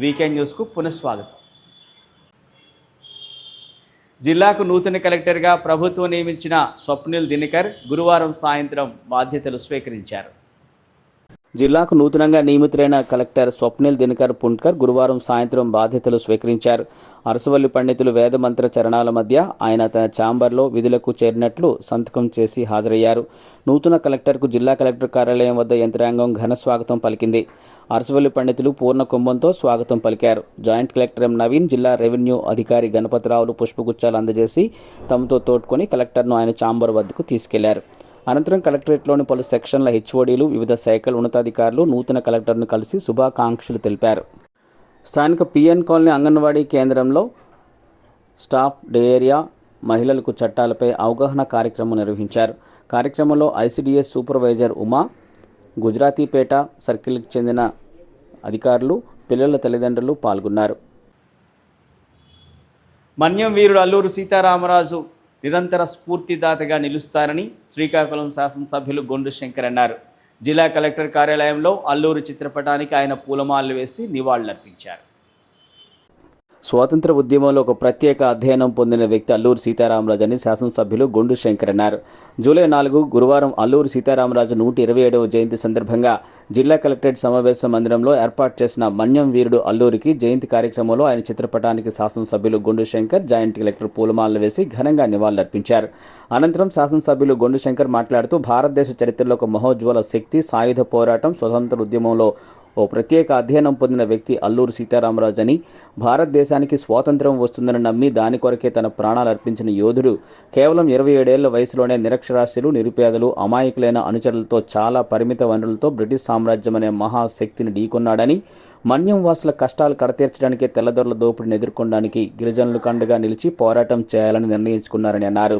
weekend న్యూస్కు పునఃస్వాగతం జిల్లాకు నూతన కలెక్టర్గా ప్రభుత్వం నియమించిన స్వప్నిల్ దినకర్ గురువారం సాయంత్రం బాధ్యతలు స్వీకరించారు జిల్లాకు నూతనంగా నియమితులైన కలెక్టర్ స్వప్నిల్ దినకర్ పుంట్కర్ గురువారం సాయంత్రం బాధ్యతలు స్వీకరించారు అరసవల్లి పండితులు వేదమంత్ర చరణాల మధ్య ఆయన తన ఛాంబర్లో విధులకు చేరినట్లు సంతకం చేసి హాజరయ్యారు నూతన కలెక్టర్కు జిల్లా కలెక్టర్ కార్యాలయం వద్ద యంత్రాంగం ఘన స్వాగతం పలికింది అరసవల్లి పండితులు పూర్ణ కుంభంతో స్వాగతం పలికారు జాయింట్ కలెక్టర్ ఎం నవీన్ జిల్లా రెవెన్యూ అధికారి గణపతిరావులు పుష్పగుచ్చాలు అందజేసి తమతో తోడ్కొని కలెక్టర్ను ఆయన చాంబర్ వద్దకు తీసుకెళ్లారు అనంతరం కలెక్టరేట్లోని పలు సెక్షన్ల హెచ్ఓడీలు వివిధ శాఖల ఉన్నతాధికారులు నూతన కలెక్టర్ను కలిసి శుభాకాంక్షలు తెలిపారు స్థానిక పిఎన్ కాలనీ అంగన్వాడీ కేంద్రంలో స్టాఫ్ డేరియా మహిళలకు చట్టాలపై అవగాహన కార్యక్రమం నిర్వహించారు కార్యక్రమంలో ఐసిడిఎస్ సూపర్వైజర్ ఉమా గుజరాతీపేట సర్కిల్కి చెందిన అధికారులు పిల్లల తల్లిదండ్రులు పాల్గొన్నారు మన్యం వీరుడు అల్లూరు సీతారామరాజు నిరంతర స్ఫూర్తిదాతగా నిలుస్తారని శ్రీకాకుళం శాసనసభ్యులు గొండు శంకర్ అన్నారు జిల్లా కలెక్టర్ కార్యాలయంలో అల్లూరు చిత్రపటానికి ఆయన పూలమాలలు వేసి నివాళులర్పించారు స్వాతంత్ర ఉద్యమంలో ఒక ప్రత్యేక అధ్యయనం పొందిన వ్యక్తి అల్లూరు సీతారామరాజు అని శాసనసభ్యులు గొండు శంకర్ అన్నారు జూలై నాలుగు గురువారం అల్లూరు సీతారామరాజు నూట ఇరవై ఏడవ జయంతి సందర్భంగా జిల్లా కలెక్టరేట్ సమావేశ మందిరంలో ఏర్పాటు చేసిన మన్యం వీరుడు అల్లూరికి జయంతి కార్యక్రమంలో ఆయన చిత్రపటానికి శాసనసభ్యులు గొండు శంకర్ జాయింట్ కలెక్టర్ పూలమాలలు వేసి ఘనంగా నివాళులర్పించారు అనంతరం శాసనసభ్యులు గొండు శంకర్ మాట్లాడుతూ భారతదేశ చరిత్రలో ఒక మహోజ్వల శక్తి సాయుధ పోరాటం స్వతంత్ర ఉద్యమంలో ఓ ప్రత్యేక అధ్యయనం పొందిన వ్యక్తి అల్లూరు సీతారామరాజు అని భారతదేశానికి స్వాతంత్రం వస్తుందని నమ్మి దాని కొరకే తన ప్రాణాలు అర్పించిన యోధుడు కేవలం ఇరవై ఏడేళ్ల వయసులోనే నిరక్షరాస్యులు నిరుపేదలు అమాయకులైన అనుచరులతో చాలా పరిమిత వనరులతో బ్రిటిష్ సామ్రాజ్యం అనే మహాశక్తిని ఢీకొన్నాడని మన్యం వాసుల కష్టాలు కడతీర్చడానికి తెల్లదొరల దోపిడిని ఎదుర్కొనడానికి గిరిజనులు కండగా నిలిచి పోరాటం చేయాలని నిర్ణయించుకున్నారని అన్నారు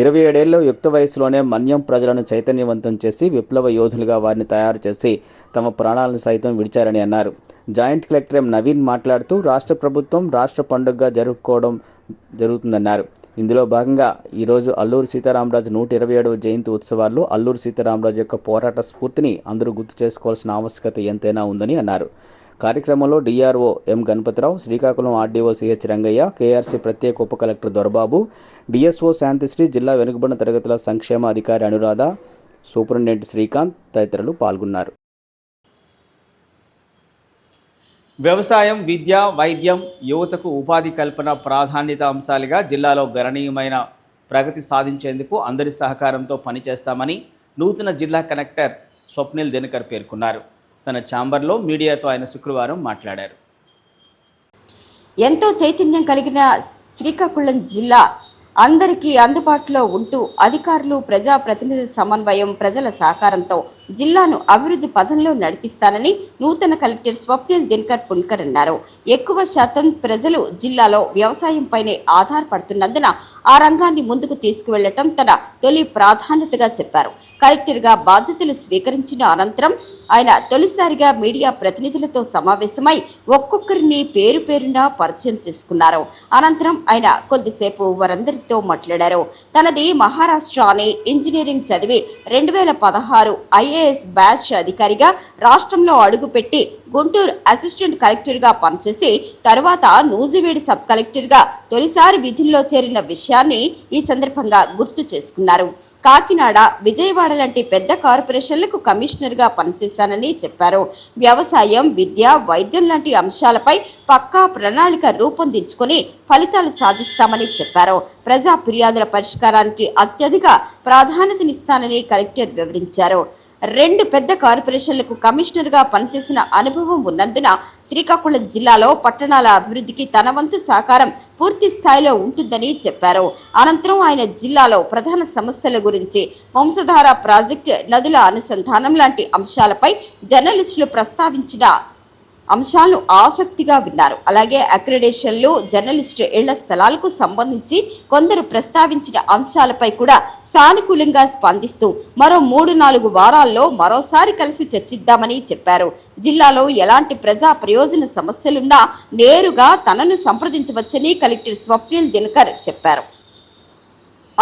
ఇరవై ఏడేళ్ళు యుక్త వయసులోనే మన్యం ప్రజలను చైతన్యవంతం చేసి విప్లవ యోధులుగా వారిని తయారు చేసి తమ ప్రాణాలను సైతం విడిచారని అన్నారు జాయింట్ కలెక్టర్ ఎం నవీన్ మాట్లాడుతూ రాష్ట్ర ప్రభుత్వం రాష్ట్ర పండుగగా జరుపుకోవడం జరుగుతుందన్నారు ఇందులో భాగంగా ఈరోజు అల్లూరు సీతారామరాజు నూట ఇరవై ఏడవ జయంతి ఉత్సవాల్లో అల్లూరు సీతారామరాజు యొక్క పోరాట స్ఫూర్తిని అందరూ గుర్తు చేసుకోవాల్సిన ఆవశ్యకత ఎంతైనా ఉందని అన్నారు కార్యక్రమంలో DRO M Ganapathirao Srikakulam RDO CH Rangaiah KRC ప్రత్యేక ఉప కలెక్టర్ దొరబాబు డిఎస్ఓ శాంతిశ్రీ జిల్లా వెనుకబడిన తరగతుల సంక్షేమ అధికారి అనురాధ సూపరింటెండెంట్ శ్రీకాంత్ తదితరులు పాల్గొన్నారు వ్యవసాయం విద్య వైద్యం యువతకు ఉపాధి కల్పన ప్రాధాన్యత అంశాలుగా జిల్లాలో గణనీయమైన ప్రగతి సాధించేందుకు అందరి సహకారంతో పనిచేస్తామని నూతన జిల్లా కలెక్టర్ స్వప్నిల్ దినకర్ పేర్కొన్నారు తన ఛాంబర్లో మీడియాతో ఆయన శుక్రవారం మాట్లాడారు ఎంతో చైతన్యం కలిగిన శ్రీకాకుళం జిల్లా అందరికీ అందుబాటులో ఉంటూ అధికారులు ప్రజాప్రతినిధి సమన్వయం ప్రజల సహకారంతో జిల్లాను అభివృద్ధి పథంలో నడిపిస్తానని నూతన కలెక్టర్ స్వప్నిల్ దినకర్ పున్కర్ అన్నారు ఎక్కువ శాతం ప్రజలు జిల్లాలో వ్యవసాయంపైనే ఆధారపడుతున్నందున ఆ రంగాన్ని ముందుకు తీసుకువెళ్లటం తన తొలి ప్రాధాన్యతగా చెప్పారు కలెక్టర్గా బాధ్యతలు స్వీకరించిన అనంతరం ఆయన తొలిసారిగా మీడియా ప్రతినిధులతో సమావేశమై ఒక్కొక్కరిని పేరు పేరున పరిచయం చేసుకున్నారు అనంతరం ఆయన కొద్దిసేపు వారందరితో మాట్లాడారు తనది మహారాష్ట్ర అనే ఇంజనీరింగ్ చదివి రెండు వేల పదహారు ఐఏఎస్ బ్యాచ్ అధికారిగా రాష్ట్రంలో అడుగుపెట్టి గుంటూరు అసిస్టెంట్ కలెక్టర్గా పనిచేసి తరువాత నూజివీడు సబ్ కలెక్టర్గా తొలిసారి విధుల్లో చేరిన విషయాన్ని ఈ సందర్భంగా గుర్తు చేసుకున్నారు కాకినాడ విజయవాడ లాంటి పెద్ద కార్పొరేషన్లకు కమిషనర్గా పనిచేశానని చెప్పారు వ్యవసాయం విద్య వైద్యం లాంటి అంశాలపై పక్కా ప్రణాళిక రూపొందించుకుని ఫలితాలు సాధిస్తామని చెప్పారు ప్రజా ఫిర్యాదుల పరిష్కారానికి అత్యధిక ప్రాధాన్యతనిస్తానని కలెక్టర్ వివరించారు రెండు పెద్ద కార్పొరేషన్లకు కమిషనర్గా పనిచేసిన అనుభవం ఉన్నందున శ్రీకాకుళం జిల్లాలో పట్టణాల అభివృద్ధికి తన వంతు సహకారం పూర్తి స్థాయిలో ఉంటుందని చెప్పారు అనంతరం ఆయన జిల్లాలో ప్రధాన సమస్యల గురించి వంశధార ప్రాజెక్టు నదుల అనుసంధానం లాంటి అంశాలపై జర్నలిస్టులు ప్రస్తావించిన అంశాలను ఆసక్తిగా విన్నారు అలాగే అక్రిడేషన్లు జర్నలిస్టు ఇళ్ల స్థలాలకు సంబంధించి కొందరు ప్రస్తావించిన అంశాలపై కూడా సానుకూలంగా స్పందిస్తూ మరో మూడు నాలుగు వారాల్లో మరోసారి కలిసి చర్చిద్దామని చెప్పారు జిల్లాలో ఎలాంటి ప్రజా ప్రయోజన సమస్యలున్నా నేరుగా తనను సంప్రదించవచ్చని కలెక్టర్ స్వప్నిల్ దినకర్ చెప్పారు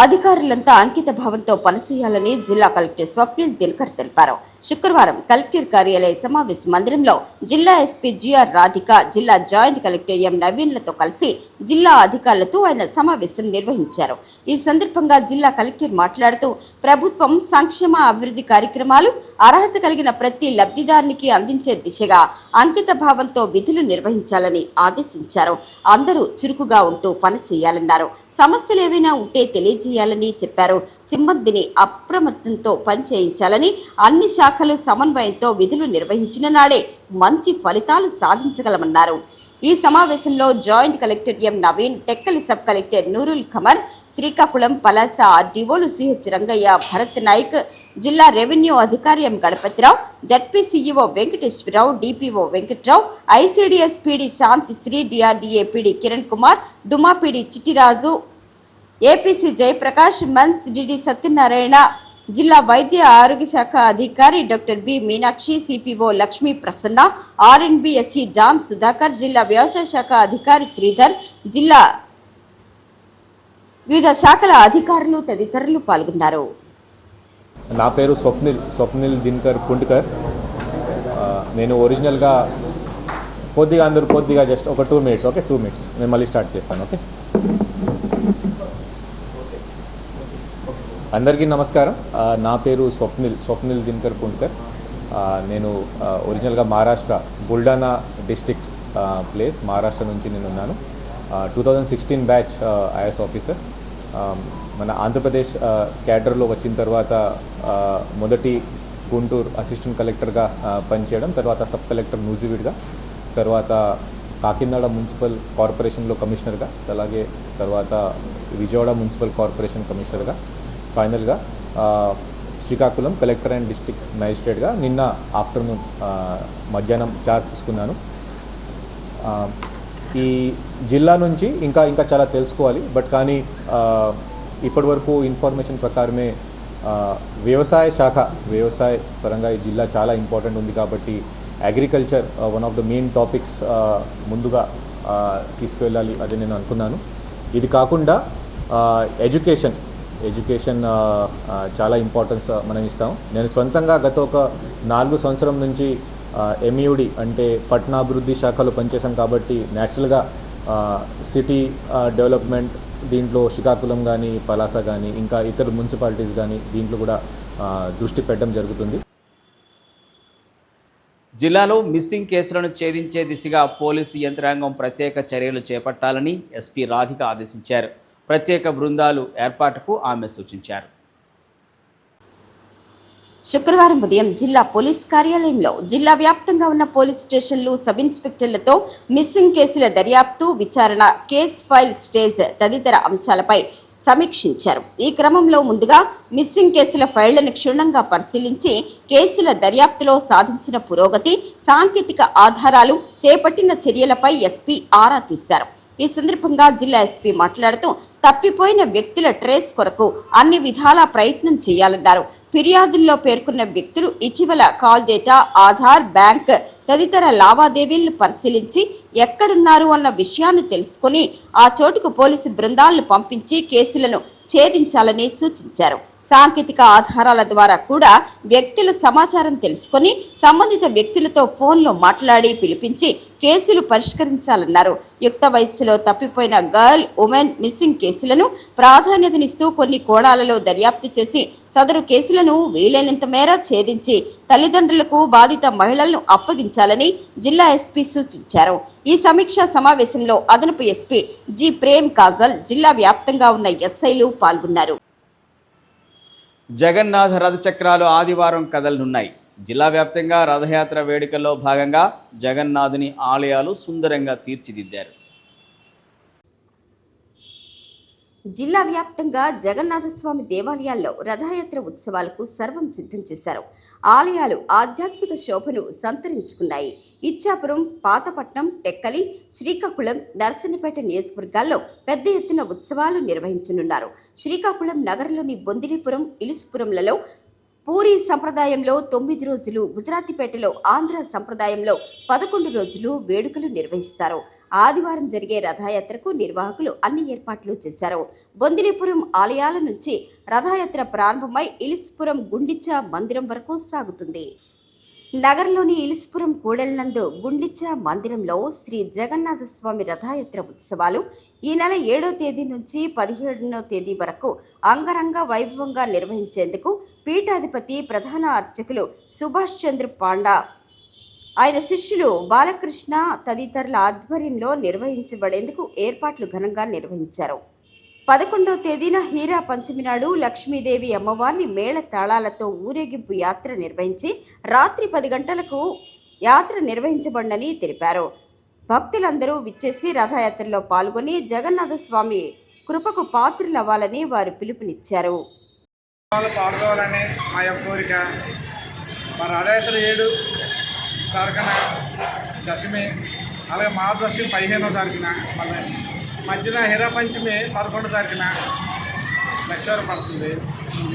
అధికారులంతా అంకిత భావంతో పనిచేయాలని జిల్లా కలెక్టర్ స్వప్నిల్ దినకర్ తెలిపారు శుక్రవారం కలెక్టర్ కార్యాలయ సమావేశ మందిరంలో జిల్లా ఎస్పీ జిఆర్ రాధిక జిల్లా జాయింట్ కలెక్టర్ ఎం నవీన్లతో కలిసి జిల్లా అధికారులతో ఆయన సమావేశం నిర్వహించారు ఈ సందర్భంగా జిల్లా కలెక్టర్ మాట్లాడుతూ ప్రభుత్వం సంక్షేమ అభివృద్ధి కార్యక్రమాలు అర్హత కలిగిన ప్రతి లబ్ధిదారునికి అందించే దిశగా అంకిత భావంతో విధులు నిర్వహించాలని ఆదేశించారు అందరూ చురుకుగా ఉంటూ పనిచేయాలన్నారు సమస్యలు ఏవైనా ఉంటే తెలియజేయాలని చెప్పారు సిబ్బందిని అప్రమత్తంతో పనిచేయించాలని అన్ని శాఖలు సమన్వయంతో విధులు నిర్వహించిన నాడే మంచి ఫలితాలు సాధించగలమన్నారు ఈ సమావేశంలో joint collector M Naveen Tekkali sub collector Nurul Khamar Srikakulam Palasa డివోలు CH Rangaiah Bharat Naik జిల్లా రెవెన్యూ అధికారి M Ganapathirao ZP CEO Venkateswararao DPO Venkatrao ICDS PD Santhisri DRDA PD Kiran Kumar డుమాపీడి Chittiraju APC Jayaprakash మన్స్ డిడి సత్యనారాయణ జిల్లా వైద్య ఆరోగ్య శాఖ అధికారి doctor B Meenakshi CPO Lakshmi Prasanna R and B SC John Sudhakar జిల్లా వ్యవసాయ శాఖ అధికారి శ్రీధర్ జిల్లా వివిధ శాఖల అధికారులు తదితరులు పాల్గొన్నారు నా పేరు స్వప్నిల్ స్వప్నిల్ దినకర్ కుంట్కర్ నేను ఒరిజినల్గా కొద్దిగా అందరూ కొద్దిగా జస్ట్ ఒక two minutes okay two minutes నేను మళ్ళీ స్టార్ట్ చేస్తాను ఓకే అందరికీ నమస్కారం నా పేరు స్వప్నిల్ స్వప్నిల్ దినకర్ పుంకర్ నేను ఒరిజినల్గా మహారాష్ట్ర బుల్డానా డిస్టిక్ ప్లేస్ మహారాష్ట్ర నుంచి నేను ఉన్నాను two thousand sixteen batch IAS officer మన ఆంధ్రప్రదేశ్ క్యాడర్లో వచ్చిన తర్వాత మొదటి గుంటూరు అసిస్టెంట్ కలెక్టర్గా పనిచేయడం తర్వాత సబ్ కలెక్టర్ నూజివీడ్గా తర్వాత కాకినాడ మున్సిపల్ కార్పొరేషన్లో కమిషనర్గా అలాగే తర్వాత విజయవాడ మున్సిపల్ కార్పొరేషన్ కమిషనర్గా ఫైనల్గా శ్రీకాకుళం కలెక్టర్ అండ్ డిస్టిక్ మ్యాజిస్ట్రేట్గా నిన్న ఆఫ్టర్నూన్ మధ్యాహ్నం చార్జ్ తీసుకున్నాను ఈ జిల్లా నుంచి ఇంకా ఇంకా చాలా తెలుసుకోవాలి బట్ కానీ ఇప్పటి వరకు ఇన్ఫర్మేషన్ ప్రకారమే వ్యవసాయ శాఖ వ్యవసాయ పరంగా ఈ జిల్లా చాలా ఇంపార్టెంట్ ఉంది కాబట్టి agriculture one of the main topics ముందుగా తీసుకువెళ్ళాలి అది నేను అనుకున్నాను ఇది కాకుండా ఎడ్యుకేషన్ ఎడ్యుకేషన్ చాలా ఇంపార్టెన్స్ మనం ఇస్తాం నేను సొంతంగా గత ఒక నాలుగు సంవత్సరం నుంచి ఎంయూడి e అంటే పట్టణాభివృద్ధి శాఖలో పనిచేశాం కాబట్టి న్యాచురల్గా సిటీ డెవలప్మెంట్ దీంట్లో శ్రీకాకుళం కానీ పలాస కానీ ఇంకా ఇతర మున్సిపాలిటీస్ కానీ దీంట్లో కూడా దృష్టి పెట్టడం జరుగుతుంది జిల్లాలో మిస్సింగ్ కేసులను ఛేదించే దిశగా పోలీసు యంత్రాంగం ప్రత్యేక చర్యలు చేపట్టాలని ఎస్పీ రాధిక ఆదేశించారు ప్రత్యేక బృందాలు ఏర్పాటుకు ఆమె సూచించారు శుక్రవారం ఉదయం జిల్లా పోలీస్ కార్యాలయంలో జిల్లా వ్యాప్తంగా ఉన్న పోలీస్ స్టేషన్లు సబ్ ఇన్స్పెక్టర్లతో మిస్సింగ్ కేసుల దర్యాప్తు విచారణ కేస్ ఫైల్ స్టేజ్ తదితర అంశాలపై సమీక్షించారు ఈ క్రమంలో ముందుగా మిస్సింగ్ కేసుల ఫైళ్లను క్షుణ్ణంగా పరిశీలించి కేసుల దర్యాప్తులో సాధించిన పురోగతి సాంకేతిక ఆధారాలు చేపట్టిన చర్యలపై ఎస్పీ ఆరా తీశారు ఈ సందర్భంగా జిల్లా ఎస్పీ మాట్లాడుతూ తప్పిపోయిన వ్యక్తుల ట్రేస్ కొరకు అన్ని విధాలా ప్రయత్నం చేయాలన్నారు ఫిర్యాదుల్లో పేర్కొన్న వ్యక్తులు ఇటీవల కాల్ డేటా ఆధార్ బ్యాంక్ తదితర లావాదేవీలను పరిశీలించి ఎక్కడున్నారు అన్న విషయాన్ని తెలుసుకుని ఆ చోటుకు పోలీసు బృందాలను పంపించి కేసులను ఛేదించాలని సూచించారు సాంకేతిక ఆధారాల ద్వారా కూడా వ్యక్తుల సమాచారం తెలుసుకొని సంబంధిత వ్యక్తులతో ఫోన్లో మాట్లాడి పిలిపించి కేసులు పరిష్కరించాలన్నారు యుక్త వయస్సులో తప్పిపోయిన గర్ల్ ఉమెన్ మిస్సింగ్ కేసులను ప్రాధాన్యతనిస్తూ కొన్ని కోణాలలో దర్యాప్తు చేసి సదరు కేసులను వీలైనంత మేర ఛేదించి తల్లిదండ్రులకు బాధిత మహిళలను అప్పగించాలని జిల్లా ఎస్పీ సూచించారు ఈ సమీక్షా సమావేశంలో అదనపు ఎస్పీ జి ప్రేమ్ కాజల్ జిల్లా వ్యాప్తంగా ఉన్న ఎస్ఐలు పాల్గొన్నారు జగన్నాథ రథచక్రాలు ఆదివారం కదలనున్నాయి జిల్లా వ్యాప్తంగా రథయాత్ర వేడుకల్లో భాగంగా జగన్నాథుని ఆలయాలు సుందరంగా తీర్చిదిద్దారు జిల్లా వ్యాప్తంగా జగన్నాథస్వామి దేవాలయాల్లో రథయాత్ర ఉత్సవాలకు సర్వం సిద్ధం చేశారు ఆలయాలు ఆధ్యాత్మిక శోభను సంతరించుకున్నాయి ఇచ్చాపురం పాతపట్నం టెక్కలి శ్రీకాకుళం నర్సన్నపేట నియోజకవర్గాల్లో పెద్ద ఎత్తున ఉత్సవాలు నిర్వహించనున్నారు శ్రీకాకుళం నగరంలోని బొందిరిపురం ఇలుసుపురంలలో పూరి సంప్రదాయంలో తొమ్మిది రోజులు గుజరాతీపేటలో ఆంధ్ర సంప్రదాయంలో పదకొండు రోజులు వేడుకలు నిర్వహిస్తారు ఆదివారం జరిగే రథయాత్రకు నిర్వాహకులు అన్ని ఏర్పాట్లు చేశారు బొందిలిపురం ఆలయాల నుంచి రథయాత్ర ప్రారంభమై ఇలిస్పురం గుండిచా మందిరం వరకు సాగుతుంది నగరంలోని ఇలిస్పురం కూడలినందు గుండిచా మందిరంలో శ్రీ జగన్నాథ స్వామి రథయాత్ర ఉత్సవాలు ఈ నెల ఏడో తేదీ నుంచి పదిహేడవ తేదీ వరకు అంగరంగ వైభవంగా నిర్వహించేందుకు పీఠాధిపతి ప్రధాన అర్చకులు సుభాష్ చంద్ర పాండా ఆయన శిష్యులు బాలకృష్ణ తదితరుల ఆధ్వర్యంలో నిర్వహించబడేందుకు ఏర్పాట్లు ఘనంగా నిర్వహించారు పదకొండవ తేదీన హీరా పంచమి నాడు లక్ష్మీదేవి అమ్మవారిని మేళ తాళాలతో ఊరేగింపు యాత్ర నిర్వహించి రాత్రి పది గంటలకు యాత్ర నిర్వహించబడని తెలిపారు భక్తులందరూ విచ్చేసి రథయాత్రలో పాల్గొని జగన్నాథ స్వామి కృపకు పాత్రులవ్వాలని వారు పిలుపునిచ్చారు మా యొక్క కోరిక మా రథయాత్ర ఏడు తారకన దశమి అలాగే మహాదశమి పదిహేనో తారీఖున మళ్ళీ మధ్యన హీరా పంచమి పదకొండో తారీఖున లక్ష్మీవారం పడుతుంది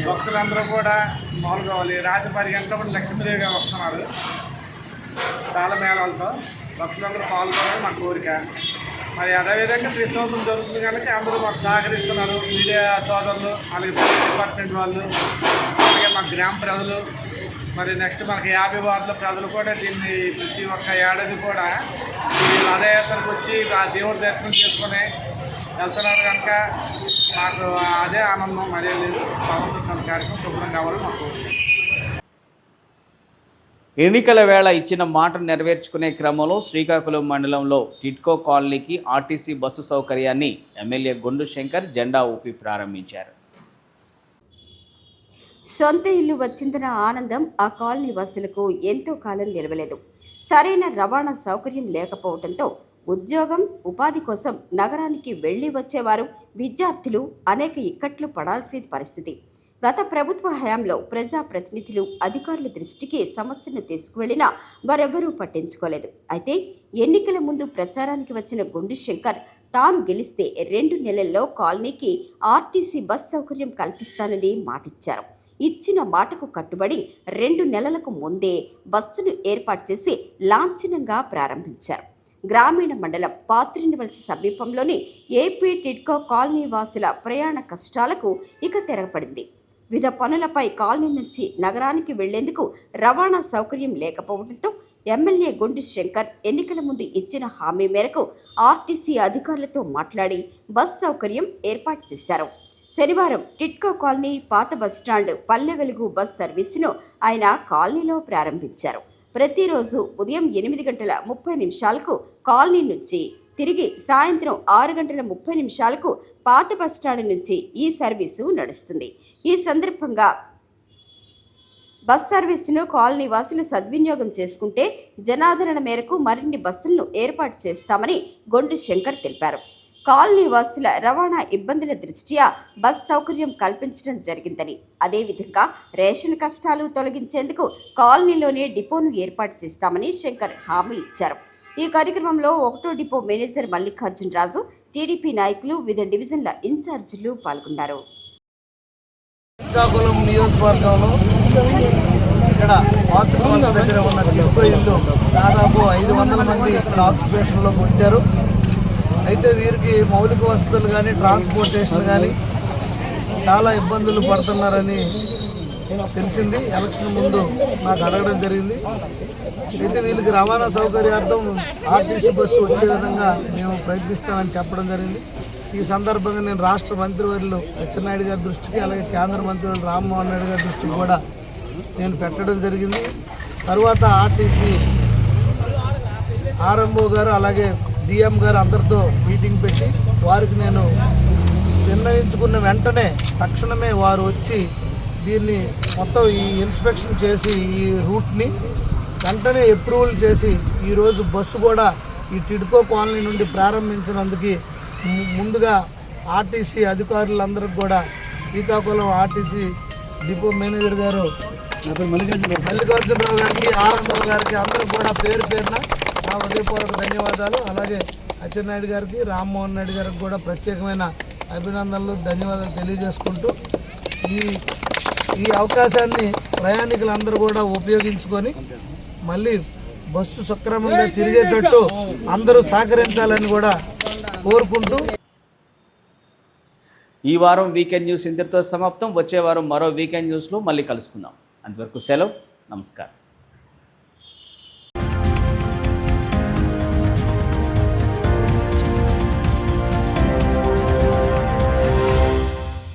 భక్తులందరూ కూడా పాల్గొవాలి రాత్రి పది గంటల కూడా లక్ష్మీదేవి గారు వస్తున్నారు చాలా మేళాలతో భక్తులందరూ పాల్గొనాలి మా కోరిక మరి అదేవిధంగా క్రిస్మస్ జరుగుతుంది కనుక అందరూ మాకు సహకరిస్తున్నారు మీడియా సోదరులు అలాగే డిపార్ట్మెంట్ వాళ్ళు అలాగే మా గ్రామ ప్రజలు మరి నెక్స్ట్ మనకి యాభై వార్డుల ప్రజలు కూడా దీన్ని ప్రతి ఒక్క ఏడాది కూడా పాదయాత్రకు వచ్చి ఆ దేవుడి దర్శనం చేసుకుని వెళ్తున్నారు కనుక మాకు అదే ఆనందం మరే లేదు కార్యక్రమం శుభ్రం కావాలి మాకు ఎన్నికల వేళ ఇచ్చిన మాట నెరవేర్చుకునే క్రమంలో శ్రీకాకుళం మండలంలో టిట్కో కాలనీకి ఆర్టీసీ బస్సు సౌకర్యాన్ని ఎమ్మెల్యే గుండు శంకర్ జెండా ఊపి ప్రారంభించారు సొంత ఇల్లు వచ్చిందన్న ఆనందం ఆ కాలనీ వాసులకు ఎంతో కాలం నిలవలేదు సరైన రవాణా సౌకర్యం లేకపోవడంతో ఉద్యోగం ఉపాధి కోసం నగరానికి వెళ్ళి వచ్చేవారు విద్యార్థులు అనేక ఇక్కట్లు పడాల్సిన పరిస్థితి గత ప్రభుత్వ హయాంలో ప్రజాప్రతినిధులు అధికారుల దృష్టికి సమస్యను తీసుకువెళ్లినా వారెవరూ పట్టించుకోలేదు అయితే ఎన్నికల ముందు ప్రచారానికి వచ్చిన గుండు శంకర్ తాను గెలిస్తే రెండు నెలల్లో కాలనీకి ఆర్టీసీ బస్ సౌకర్యం కల్పిస్తానని మాటిచ్చారు ఇచ్చిన మాటకు కట్టుబడి రెండు నెలలకు ముందే బస్సును ఏర్పాటు చేసి లాంఛనంగా ప్రారంభించారు గ్రామీణ మండలం పాత్రినివలస సమీపంలోని ఏపీ టిడ్కో కాలనీ వాసుల ప్రయాణ కష్టాలకు ఇక తెరపడింది వివిధ పనులపై కాలనీ నుంచి నగరానికి వెళ్లేందుకు రవాణా సౌకర్యం లేకపోవడంతో ఎమ్మెల్యే గుండి శంకర్ ఎన్నికల ముందు ఇచ్చిన హామీ మేరకు ఆర్టీసీ అధికారులతో మాట్లాడి బస్ సౌకర్యం ఏర్పాటు చేశారు శనివారం టిట్కో కాలనీ పాత బస్టాండ్ పల్లె వెలుగు బస్ సర్వీసును ఆయన కాలనీలో ప్రారంభించారు ప్రతిరోజు ఉదయం ఎనిమిది గంటల ముప్పై నిమిషాలకు కాలనీ నుంచి తిరిగి సాయంత్రం ఆరు గంటల ముప్పై నిమిషాలకు పాత బస్టాండ్ నుంచి ఈ సర్వీసు నడుస్తుంది ఈ సందర్భంగా బస్ సర్వీసును కాలనీ వాసులు సద్వినియోగం చేసుకుంటే జనాదరణ మేరకు మరిన్ని బస్సులను ఏర్పాటు చేస్తామని గొండు శంకర్ తెలిపారు కాలనీ వాసుల రవాణా ఇబ్బందుల దృష్ట్యా బస్ సౌకర్యం కల్పించడం జరిగిందని అదేవిధంగా రేషన్ కష్టాలు తొలగించేందుకు కాలనీలోనే డిపోను ఏర్పాటు చేస్తామని శంకర్ హామీ ఇచ్చారు ఈ కార్యక్రమంలో ఒకటో depot manager Mallikarjun Raju TDP నాయకులు వివిధ డివిజన్ల ఇన్ఛార్జీలు పాల్గొన్నారు శ్రీకాకుళం నియోజకవర్గంలో ఇక్కడ దగ్గర ఉన్న ఇల్లు దాదాపు ఐదు వందల మంది ఇక్కడ ఆక్యుపేషన్లోకి వచ్చారు అయితే వీరికి మౌలిక వసతులు కానీ ట్రాన్స్పోర్టేషన్ కానీ చాలా ఇబ్బందులు పడుతున్నారని తెలిసింది ఎలక్షన్ ముందు నాకు అడగడం జరిగింది అయితే వీళ్ళకి రవాణా సౌకర్యార్థం ఆర్టీసీ బస్సు వచ్చే విధంగా మేము ప్రయత్నిస్తామని చెప్పడం జరిగింది ఈ సందర్భంగా నేను రాష్ట్ర మంత్రివర్యులు అచ్చెన్నాయుడు గారి దృష్టికి అలాగే కేంద్ర మంత్రివర్యులు రామ్మోహన్ నాయుడు గారి దృష్టికి కూడా నేను పెట్టడం జరిగింది తర్వాత ఆర్టీసీ ఆర్ఎంఓ గారు అలాగే డిఎం గారు అందరితో మీటింగ్ పెట్టి వారికి నేను నిర్ణయించుకున్న వెంటనే తక్షణమే వారు వచ్చి దీన్ని మొత్తం ఈ ఇన్స్పెక్షన్ చేసి ఈ రూట్ని వెంటనే అప్రూవల్ చేసి ఈరోజు బస్సు కూడా ఈ టిడ్కో కాలనీ నుండి ప్రారంభించినందుకు ముందుగా ఆర్టీసీ అధికారులందరికీ కూడా శ్రీకాకుళం ఆర్టీసీ డిపో మేనేజర్ గారు మల్లికార్జునరావు గారికి ఆర్ఎంఆర్ గారికి అందరూ కూడా పేరు పేరున నా హృదయపూర్వక ధన్యవాదాలు అలాగే అచ్చెన్నాయుడు గారికి రామ్మోహన్ నాయుడు గారికి కూడా ప్రత్యేకమైన అభినందనలు ధన్యవాదాలు తెలియజేసుకుంటూ ఈ ఈ అవకాశాన్ని ప్రయాణికులందరూ కూడా ఉపయోగించుకొని మళ్ళీ బస్సు సక్రమంగా తిరిగేటట్టు అందరూ సహకరించాలని కూడా కోరుకుంటూ ఈ వారం వీకెండ్ న్యూస్ ఇంతటితో సమాప్తం వచ్చే వారం మరో వీకెండ్ న్యూస్లో మళ్ళీ కలుసుకుందాం అంతవరకు సెలవు నమస్కారం